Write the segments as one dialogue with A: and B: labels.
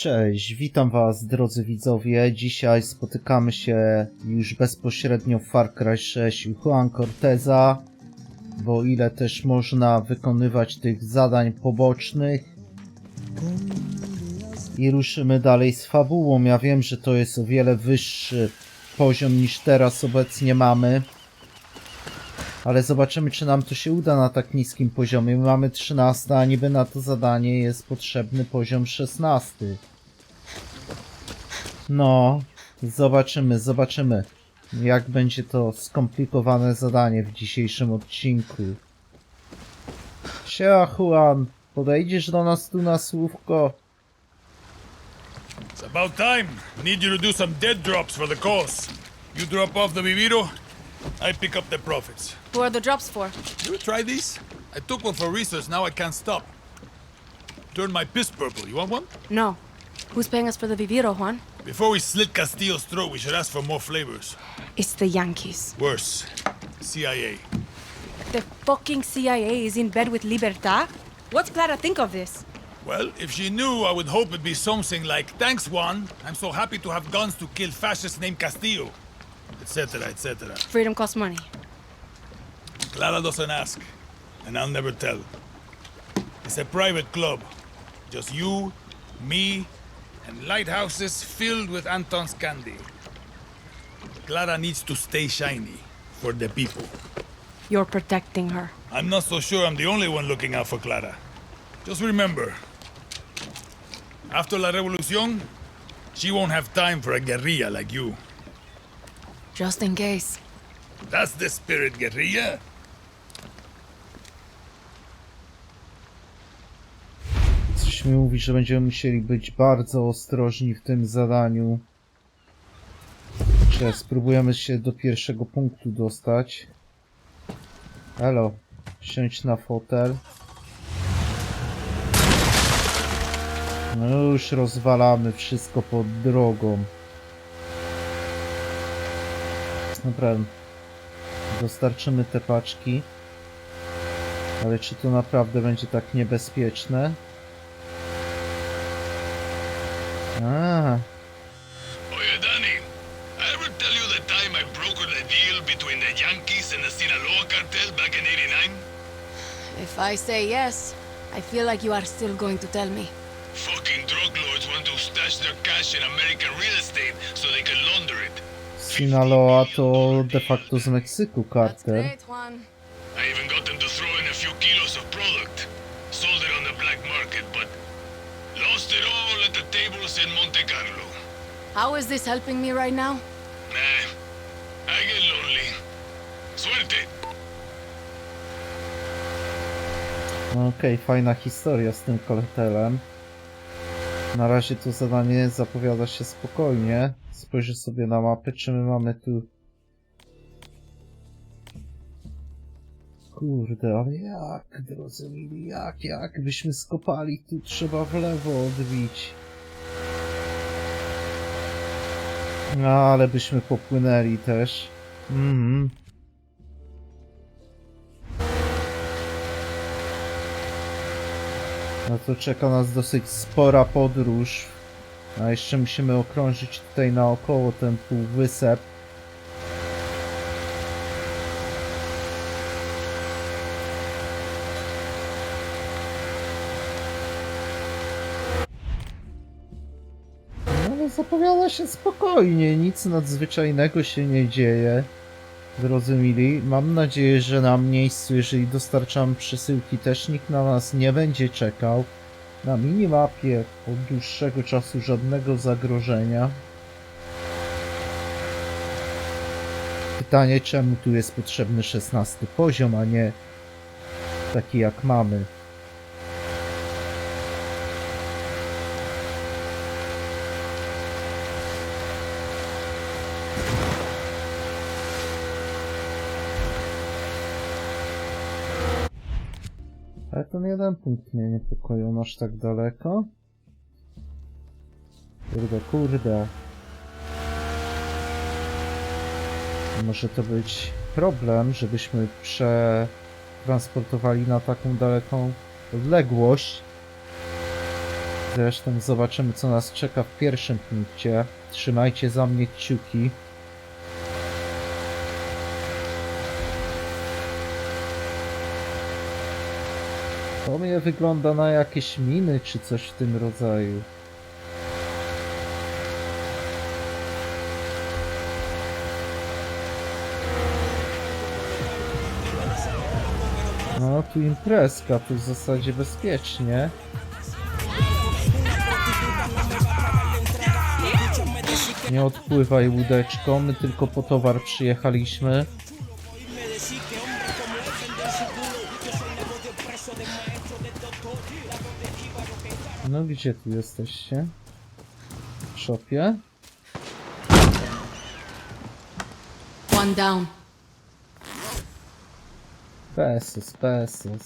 A: Cześć, witam was drodzy widzowie. Dzisiaj spotykamy się już bezpośrednio w Far Cry 6 u Juan Corteza, bo ile też można wykonywać tych zadań pobocznych i ruszymy dalej z fabułą. Ja wiem, że to jest o wiele wyższy poziom niż teraz obecnie mamy. Ale zobaczymy, czy nam to się uda na tak niskim poziomie. My mamy 13, a niby na to zadanie jest potrzebny poziom 16. No, zobaczymy, zobaczymy, jak będzie to skomplikowane zadanie w dzisiejszym odcinku. Siema Juan, podejdziesz do nas tu na słówko?
B: It's about time. Need you to do some dead drops for the cause. You drop off the I pick up the profits.
C: Who are the drops for?
B: You try these? I took one for research, now I can't stop. Turn my piss purple. You want one?
C: No. Who's paying us for the Viviro, Juan?
B: Before we slit Castillo's throat, we should ask for more flavors.
C: It's the Yankees.
B: Worse, CIA.
C: The fucking CIA is in bed with Libertad? What's Clara think of this?
B: Well, if she knew, I would hope it'd be something like, Thanks, Juan. I'm so happy to have guns to kill fascists named Castillo. Etc., etc.
C: Freedom costs money.
B: Clara doesn't ask, and I'll never tell. It's a private club. Just you, me, and lighthouses filled with Anton's candy. Clara needs to stay shiny for the people.
C: You're protecting her.
B: I'm not so sure I'm the only one looking out for Clara. Just remember, after La Revolucion, she won't have time for a guerrilla like you.
C: Just in case.
B: That's the spirit, guerrilla.
A: Coś mi mówi, że będziemy musieli być bardzo ostrożni w tym zadaniu. Czy spróbujemy się do pierwszego punktu dostać. Elo, siądź na fotel. No już rozwalamy wszystko pod drogą. Dobra, dostarczymy te paczki. Ale czy to naprawdę będzie tak niebezpieczne? A,
B: Oye, Danny, I ever tell you the time I brokered a deal between the Yankees and the Sinaloa cartel back in 89?
C: If I say yes, I feel like you are still going to tell me.
B: Fucking drug lords want to stash their cash in American real estate so they can launder it.
A: Sinaloa to de facto z Meksyku kartel.
B: I even got them to throw in a few kilos of product. Sold it on the black market, but lost it all at the tables in Monte Carlo.
C: How is this helping me right now?
B: Nah, I get lonely. Suerte.
A: Okej, fajna historia z tym kartelem. Na razie to zadanie zapowiada się spokojnie. Spojrzę sobie na mapę, czy my mamy tu... Kurde, ale jak, drodzy mili, jak, jak byśmy skopali, tu trzeba w lewo odbić. No, ale byśmy popłynęli też. Mhm. No to czeka nas dosyć spora podróż. A jeszcze musimy okrążyć tutaj naokoło ten półwysep. No zapowiada się spokojnie, nic nadzwyczajnego się nie dzieje. Drodzy mili, mam nadzieję, że na miejscu, jeżeli dostarczamy przesyłki, też nikt na nas nie będzie czekał. Na minimapie od dłuższego czasu żadnego zagrożenia. Pytanie, czemu tu jest potrzebny 16 poziom, a nie taki jak mamy. Ale ten jeden punkt mnie niepokoi, on aż tak daleko. Kurde, kurde. Może to być problem, żebyśmy przetransportowali na taką daleką odległość. Zresztą zobaczymy, co nas czeka w pierwszym punkcie. Trzymajcie za mnie kciuki. Wygląda na jakieś miny czy coś w tym rodzaju. No, tu imprezka, tu w zasadzie bezpiecznie. Nie odpływaj łódeczko, my tylko po towar przyjechaliśmy. No gdzie tu jesteście? W szopie?
C: One down.
A: Pesos, pesos.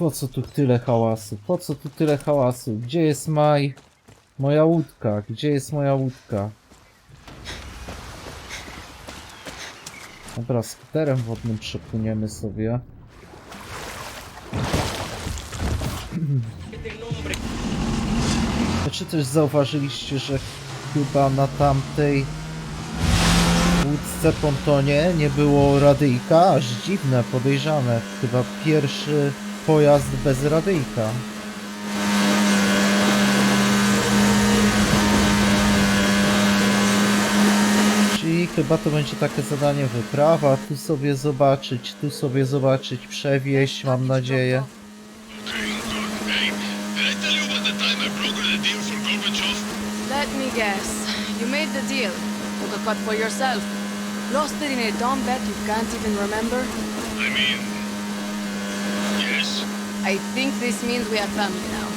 A: Po co tu tyle hałasu? Po co tu tyle hałasu? Gdzie jest Maj? Moja łódka. Gdzie jest moja łódka? Dobra, skuterem wodnym przepłyniemy sobie. Czy też zauważyliście, że chyba na tamtej łódce pontonie nie było radyjka? Aż dziwne, podejrzane. Chyba pierwszy pojazd bez radyjka. Czyli chyba to będzie takie zadanie wyprawa, tu sobie zobaczyć, tu sobie zobaczyć, przewieźć, mam nadzieję.
C: Let me guess. You made the deal. Took a cut for yourself. Lost it in a dumb bet you can't even remember.
D: I mean.
C: I think this means we are family now.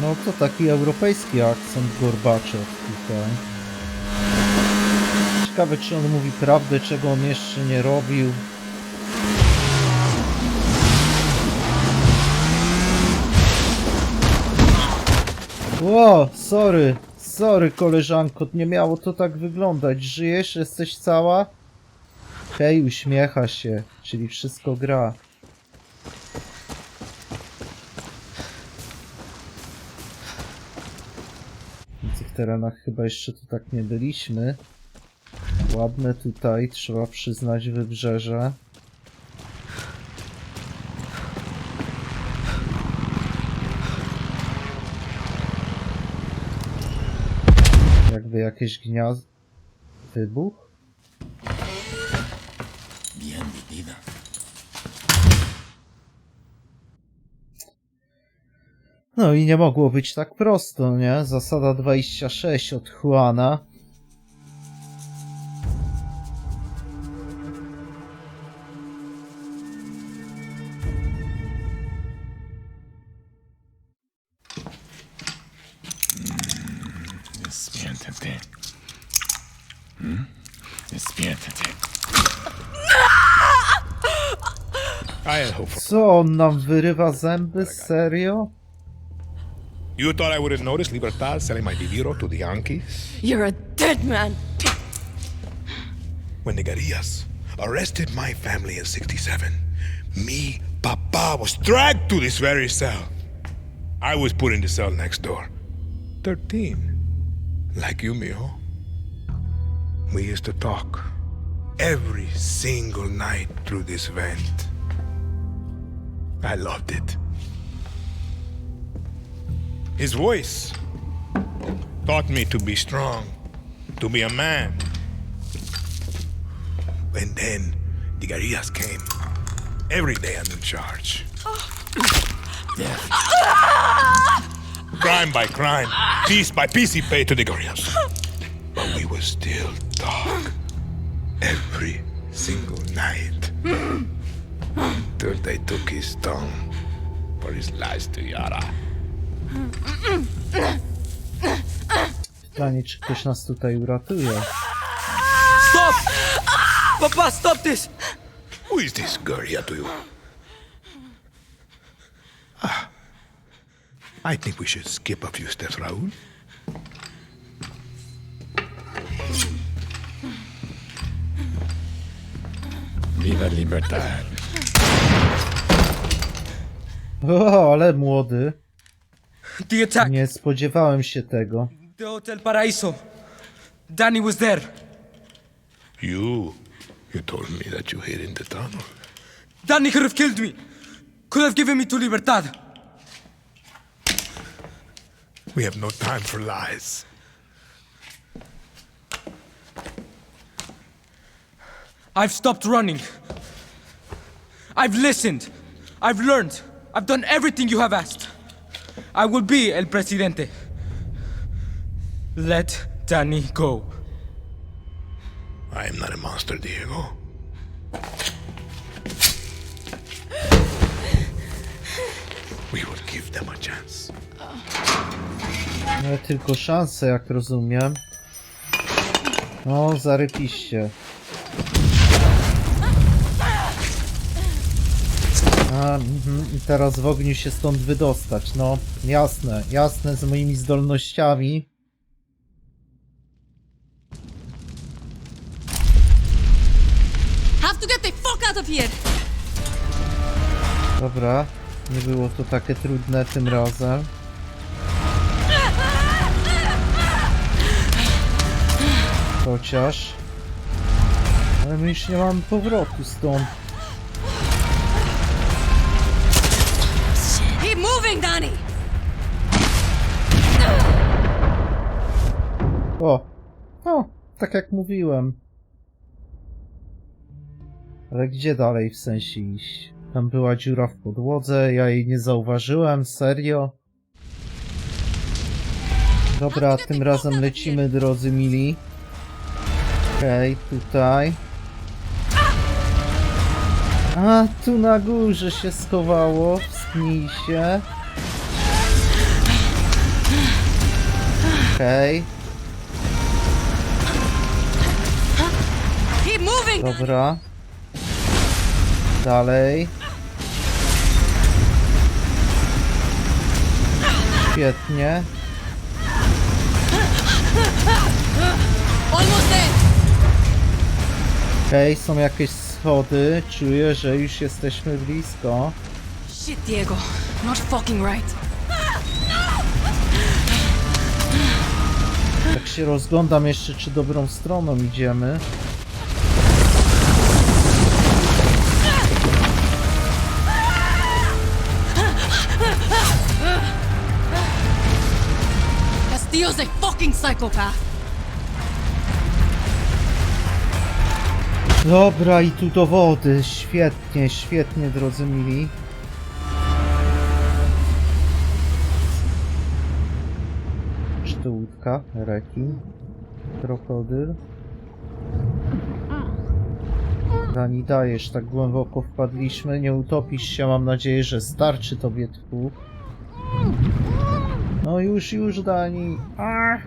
A: No to taki europejski akcent Gorbaczow tutaj. Ciekawe czy on mówi prawdę, czego on jeszcze nie robił. Ło, sorry, sorry koleżanko, nie miało to tak wyglądać. Żyjesz? Jesteś cała? Hej, uśmiecha się, czyli wszystko gra. W tych terenach chyba jeszcze tu tak nie byliśmy. Ładne tutaj, trzeba przyznać wybrzeże. Jakby jakieś gniazdo... Wybuch? No i nie mogło być tak prosto, nie? Zasada 26 od Juana.
D: ¿Mm? Hope for
A: Co, on nam wyrywa zęby? Serio?
E: You thought I would have noticed Libertad selling my Viviro to the Yankees?
C: You're a dead man.
E: When the guerrillas arrested my family in 67, me, Papa, was dragged to this very cell. I was put in the cell next door. 13. Like you, mijo. We used to talk every single night through this vent. I loved it. His voice taught me to be strong, to be a man. And then the guerrillas came. Every day I'm in charge.
D: death.
E: Crime by crime, piece by piece he paid to the guerrillas. But we will still talk. Every single night. until they took his tongue for his lies to Yara.
A: Pytanie, czy ktoś nas tutaj uratuje.
F: Stop! Papa, stop this!
E: Who is this guerrilla to you? Ah, I think we should skip a few steps, Raul. Viva libertad.
A: O, ale młody.
F: The attack.
A: Nie spodziewałem się tego.
F: The Hotel Paraíso. Danny was there.
E: You, you told me that you hid in the tunnel.
F: Danny could have killed me. Could have given me to Libertad.
E: We have no time for lies.
F: I've stopped running. I've listened. I've learned. I've done everything you have asked. I will be El Presidente. Let Danny go.
E: I am not a monster, Diego. We will give them a chance.
A: Ale tylko szanse, jak rozumiem. No, zarypiście. A, mhm, i teraz w ogniu się stąd wydostać. No, jasne, jasne, z moimi zdolnościami.
C: Have to get the fuck out of here!
A: Dobra, nie było to takie trudne tym razem. Chociaż... Ale my już nie mamy powrotu stąd. O! O! Tak jak mówiłem. Ale gdzie dalej w sensie iść? Tam była dziura w podłodze, ja jej nie zauważyłem, serio? Dobra, tym razem lecimy, drodzy mili. Okej, tutaj. A, tu na górze się schowało, wspnij się. Okej.
C: Keep
A: Dobra. Dalej. Świetnie. Okej, są jakieś schody. Czuję, że już jesteśmy blisko.
C: Shit, Diego. Not fucking right.
A: Tak się rozglądam jeszcze, czy dobrą stroną idziemy.
C: Castillo's a fucking psychopath!
A: Dobra, i tu do wody. Świetnie, świetnie, drodzy mili. Czy to łódka? Krokodyl? Dani, dajesz, tak głęboko wpadliśmy. Nie utopisz się, mam nadzieję, że starczy tobie tchu. No już, już, Dani. A!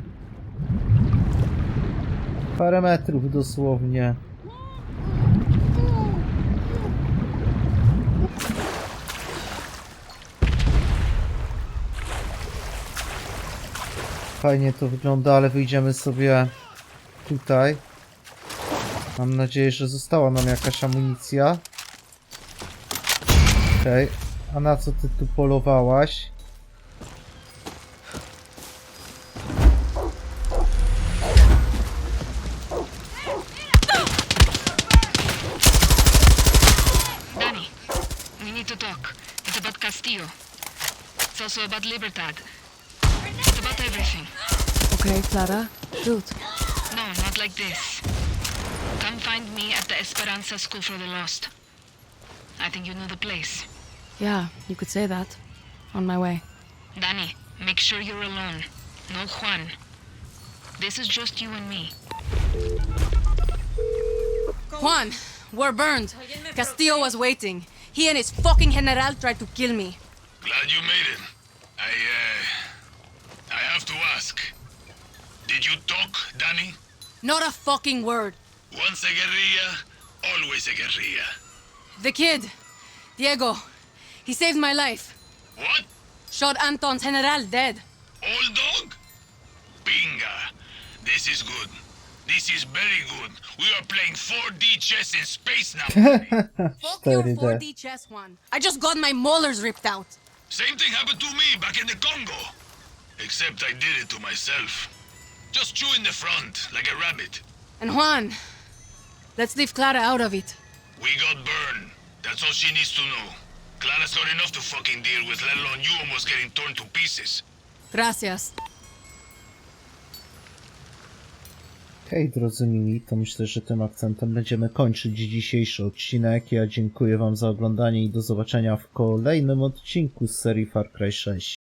A: Parę metrów dosłownie. Fajnie to wygląda, ale wyjdziemy sobie tutaj. Mam nadzieję, że została nam jakaś amunicja. Okej, a na co ty tu polowałaś?
G: It's about Libertad. It's about everything.
C: Okay, Clara. Shoot.
G: No, not like this. Come find me at the Esperanza School for the Lost. I think you know the place.
C: Yeah, you could say that. On my way.
G: Danny, make sure you're alone. No Juan. This is just you and me.
C: Juan, we're burned. Castillo was waiting. He and his fucking general tried to kill me.
D: Glad you made it. I, uh. I have to ask. Did you talk, Danny?
C: Not a fucking word.
D: Once a guerrilla, always a guerrilla.
C: The kid, Diego, he saved my life.
D: What?
C: Shot Anton's general dead.
D: Old dog? Binga. This is good. This is very good. We are playing 4D chess in space now.
C: Fuck your
A: 4D.
C: 4D chess one. I just got my molars ripped out.
D: Same thing happened to me back in the Congo. Except I did it to myself. Just chew in the front, like a rabbit.
C: And Juan, let's leave Clara out of it.
D: We got burned. That's all she needs to know. Clara's got enough to fucking deal with, let alone you almost getting torn to pieces.
C: Gracias.
A: Hej drodzy mili, to myślę, że tym akcentem będziemy kończyć dzisiejszy odcinek. Ja dziękuję wam za oglądanie i do zobaczenia w kolejnym odcinku z serii Far Cry 6.